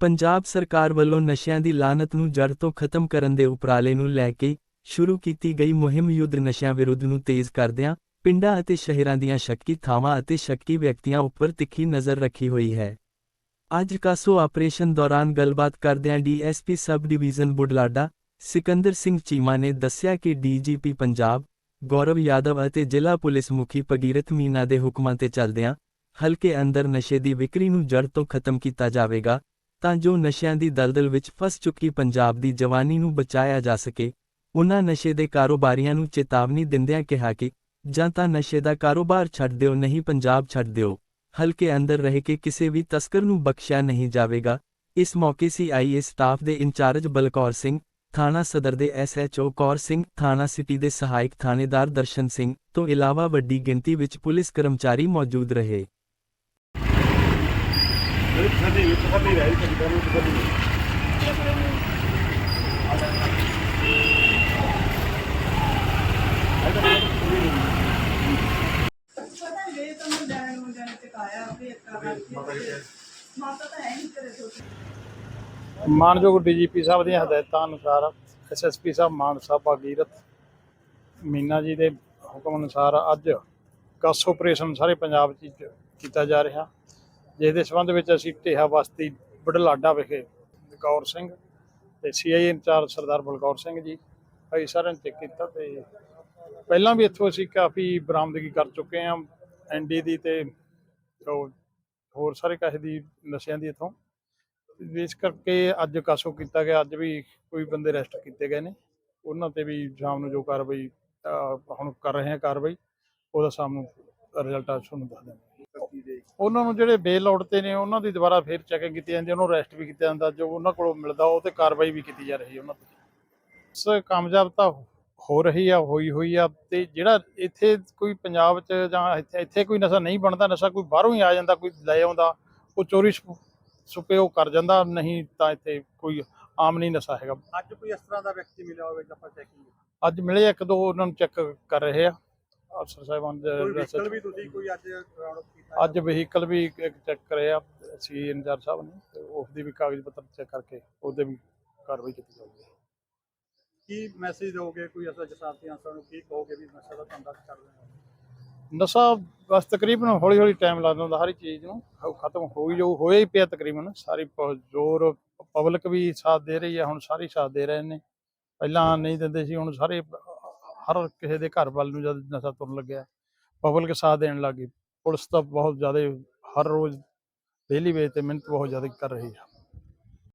ਪੰਜਾਬ ਸਰਕਾਰ ਵੱਲੋਂ ਨਸ਼ਿਆਂ ਦੀ ਲਾਨਤ ਨੂੰ ਜੜ ਤੋਂ ਖਤਮ ਕਰਨ ਦੇ ਉਪਰਾਲੇ ਨੂੰ ਲੈ ਕੇ ਸ਼ੁਰੂ ਕੀਤੀ ਗਈ ਮੁਹਿੰਮ ਯੁੱਧ ਨਸ਼ਿਆਂ ਵਿਰੁੱਧ ਨੂੰ ਤੇਜ਼ ਕਰਦਿਆਂ ਪਿੰਡਾਂ ਅਤੇ ਸ਼ਹਿਰਾਂ ਦੀਆਂ ਸ਼ੱਕੀ ਥਾਵਾਂ ਅਤੇ ਸ਼ੱਕੀ ਵਿਅਕਤੀਆਂ ਉੱਪਰ ਤਿੱਖੀ ਨਜ਼ਰ ਰੱਖੀ ਹੋਈ ਹੈ। ਅੱਜ ਕਾਸੋ ਆਪਰੇਸ਼ਨ ਦੌਰਾਨ ਗੱਲਬਾਤ ਕਰਦਿਆਂ DSP sub division Budhlada Sikandar Singh Cheema ਨੇ ਦੱਸਿਆ ਕਿ ਡੀਜੀਪੀ ਪੰਜਾਬ, ਗੌਰਵ ਯਾਦਵ ਅਤੇ ਜ਼ਿਲ੍ਹਾ ਪੁਲਿਸ ਮੁਖੀ ਭਗੀਰਥ ਮੀਨਾ ਦੇ ਹੁਕਮਾਂ ਤੇ ਚੱਲਦਿਆਂ ਹਲਕੇ ਅੰਦਰ ਨਸ਼ੇ ਦੀ ਵਿਕਰੀ ਨੂੰ ਜੜ ਤੋਂ ਖਤਮ ਕੀਤਾ ਜਾਵੇਗਾ। ਤਾਂ ਜੋ ਨਸ਼ਿਆਂ ਦੀ ਦਲਦਲ ਵਿੱਚ ਫਸ ਚੁੱਕੀ ਪੰਜਾਬ ਦੀ ਜਵਾਨੀ ਨੂੰ ਬਚਾਇਆ ਜਾ ਸਕੇ। ਉਨ੍ਹਾਂ ਨਸ਼ੇ ਦੇ ਕਾਰੋਬਾਰੀਆਂ ਨੂੰ ਚੇਤਾਵਨੀ ਦਿੰਦਿਆਂ ਕਿਹਾ ਕਿ, ਜਾਂ ਤਾਂ ਨਸ਼ੇ ਦਾ ਕਾਰੋਬਾਰ ਛੱਡ ਦਿਓ, ਨਹੀਂ ਪੰਜਾਬ ਛੱਡ ਦਿਓ। ਹਲਕੇ ਅੰਦਰ ਰਹਿ ਕੇ ਕਿਸੇ ਵੀ ਤਸਕਰ ਨੂੰ ਬਖਸ਼ਿਆ ਨਹੀਂ ਜਾਵੇਗਾ। ਇਸ ਮੌਕੇ ਸੀਆਈਏ ਸਟਾਫ ਦੇ ਇੰਚਾਰਜ ਬਲਕੌਰ ਸਿੰਘ, ਥਾਣਾ ਸਦਰ ਦੇ ਐਸਐਚਓ ਕੌਰ ਸਿੰਘ, ਥਾਣਾ ਸਿਟੀ ਦੇ ਸਹਾਇਕ ਥਾਣੇਦਾਰ ਦਰਸ਼ਨ ਸਿੰਘ, ਤੋਂ ਇਲਾਵਾ ਵੱਡੀ ਗਿਣਤੀ ਵਿੱਚ ਪੁਲਿਸ ਕਰਮਚਾਰੀ ਮੌਜੂਦ ਰਹੇ। ਮਾਨਯੋਗ ਡੀਜੀਪੀ ਸਾਹਿਬ ਦੀਆਂ ਹਦਾਇਤਾਂ ਅਨੁਸਾਰ ਐਸਐਸਪੀ ਸਾਹਿਬ ਮਾਨਸਾ ਭਾਗੀਰਥ ਮੀਨਾ ਜੀ ਦੇ ਹੁਕਮ ਅਨੁਸਾਰ ਅੱਜ ਕਸ ਆਪਰੇਸ਼ਨ ਸਾਰੇ ਪੰਜਾਬ 'ਚ ਕੀਤਾ ਜਾ ਰਿਹਾ। ਜਿਸ ਦੇ ਸੰਬੰਧ ਵਿੱਚ ਅਸੀਂ ਢੇਹਾ ਬਸਤੀ ਬੜਲਾਡਾ ਵਿਖੇ ਗੌਰ ਸਿੰਘ ਤੇ ਸੀਆਈ ਇੰਚਾਰਜ ਸਰਦਾਰ ਬਲਕੌਰ ਸਿੰਘ ਜੀ ਭਾਈ ਸਾਰਿਆਂ ਨੇ ਚੈੱਕ ਕੀਤਾ ਤੇ ਪਹਿਲਾਂ ਵੀ ਇੱਥੋਂ ਅਸੀਂ ਕਾਫੀ ਬਰਾਮਦਗੀ ਕਰ ਚੁੱਕੇ ਹਾਂ ਐਨਡੀ ਦੀ ਤੇ ਹੋਰ ਸਾਰੇ ਕਾਸੇ ਦੀ ਨਸ਼ਿਆਂ ਦੀ ਇੱਥੋਂ। ਇਸ ਕਰਕੇ ਅੱਜ ਕਾਸੋ ਕੀਤਾ ਗਿਆ, ਅੱਜ ਵੀ ਕੋਈ ਬੰਦੇ ਅਰੈਸਟ ਕੀਤੇ ਗਏ ਨੇ। ਉਹਨਾਂ ਤੇ ਵੀ ਸ਼ਾਮ ਨੂੰ ਜੋ ਕਾਰਵਾਈ ਹੁਣ ਕਰ ਰਹੇ ਹਾਂ ਕਾਰਵਾਈ, ਉਹਦਾ ਸਾਨੂੰ ਰਿਜ਼ਲਟ ਆ, ਤੁਹਾਨੂੰ ਦੱਸ ਦਿੰਦੇ ਉਹਨਾਂ ਨੂੰ ਜਿਹੜੇ ਬੇਲ ਆਊਟ ਤੇ ਨੇ ਉਹਨਾਂ ਦੀ ਦੁਬਾਰਾ ਫੇਰ ਚੈਕਿੰਗ ਕੀਤੀ ਜਾਂਦੀ ਹੈ ਉਹਨੂੰ ਅਰੈਸਟ ਵੀ ਕੀਤਾ ਜਾਂਦਾ ਜੋ ਉਹਨਾਂ ਕੋਲੋਂ ਮਿਲਦਾ ਉਹ ਤੇ ਕਾਰਵਾਈ ਵੀ ਕੀਤੀ ਜਾ ਰਹੀ ਹੈ ਉਹਨਾਂ ਤੇ। ਸ ਕਾਮਯਾਬ ਤਾਂ ਹੋ ਰਹੀ ਆ ਹੋਈ ਹੋਈ ਆ ਤੇ ਜਿਹੜਾ ਇੱਥੇ ਕੋਈ ਪੰਜਾਬ 'ਚ ਜਾਂ ਇੱਥੇ ਇੱਥੇ ਕੋਈ ਨਸ਼ਾ ਨਹੀਂ ਬਣਦਾ ਨਸ਼ਾ ਕੋਈ ਬਾਹਰੋਂ ਹੀ ਆ ਜਾਂਦਾ ਕੋਈ ਲੈ ਆਉਂਦਾ ਉਹ ਚੋਰੀ ਛੁਪੇ ਉਹ ਕਰ ਜਾਂਦਾ ਨਹੀਂ ਤਾਂ ਇੱਥੇ ਕੋਈ ਆਮ ਨਹੀਂ ਨਸ਼ਾ ਹੈਗਾ। ਅੱਜ ਕੋਈ ਇਸ ਤਰ੍ਹਾਂ ਦਾ ਵਿਅਕਤੀ ਮਿਲਿਆ ਹੋਵੇ ਜਾਂ ਆਪਾਂ ਚੈਕਿੰਗ ਅੱਜ ਮਿਲੇ ਇੱਕ ਦੋ ਉਹਨਾਂ ਨੂੰ ਚੈੱਕ ਕਰ ਰਹੇ ਆ। ਅਫਸਰ ਸਾਹਿਬਾਨ ਦੇ ਕੋਈ ਵੈਸੇ- ਵਹੀਕਲ ਵੀ ਤੁਸੀਂ ਕੋਈ ਅੱਜ ਅਪ ਕੀਤਾ? ਅੱਜ ਵਹੀਕਲ ਵੀ ਚੈੱਕ ਕਰੇ ਆ ਸੀ ਇੰਚਾਰਜ ਸਾਹਿਬ ਨੇ ਤੇ ਉਸ ਦੀ ਵੀ ਕਾਗਜ਼ ਪੱਤਰ ਚੈੱਕ ਕਰਕੇ ਉਹਦੇ ਵੀ ਕਾਰਵਾਈ ਕੀਤੀ ਜਾਊਗੀ। ਕੀ ਮੈਸੇਜ ਦਿਓਗੇ ਕੋਈ ਐਸਾ ਜਸਾਤੀ ਅਨਸਰ ਨੂੰ ਕੀ ਕਹੋਗੇ ਵੀ ਨਸ਼ਾ ਦਾ ਧੰਦਾ ਕਰ ਰਹੇ ਹੋ? ਨਸ਼ਾ ਬਸ ਤਕਰੀਬਨ ਹੌਲੀ ਹੌਲੀ ਟਾਈਮ ਲੱਗਦਾ ਹੁੰਦਾ ਹਰ ਇੱਕ ਚੀਜ਼ ਨੂੰ ਖ- ਖਤਮ ਹੋ ਹੀ ਜਾਊ ਹੋਇਆ ਹੀ ਪਿਆ ਤਕਰੀਬਨ ਸਾਰੀ ਪ- ਜ਼ੋਰ ਪਬਲਿਕ ਵੀ ਸਾਥ ਦੇ ਰਹੀ ਹੈ ਹੁਣ ਸਾਰੇ ਸਾਥ ਦੇ ਰਹੇ ਨੇ। ਪਹਿਲਾਂ ਨਹੀਂ ਦਿੰਦੇ ਸੀ ਹੁਣ ਸਾਰੇ ਹਰ ਕਿਸੇ ਦੇ ਘਰ ਵੱਲ ਨੂੰ ਜਦ ਨਸ਼ਾ ਤੁਰਨ ਲੱਗਿਆ ਪਬਲਿਕ ਸਾਥ ਦੇਣ ਲੱਗੀ ਪੁਲਿਸ ਤਾਂ ਬਹੁਤ ਜ਼ਿਆਦਾ ਹਰ ਰੋਜ਼ ਡੇਲੀ ਵੇਜ ਤੇ ਮਿਹਨਤ ਬਹੁਤ ਜ਼ਿਆਦਾ ਕਰ ਰਹੀ ਹੈ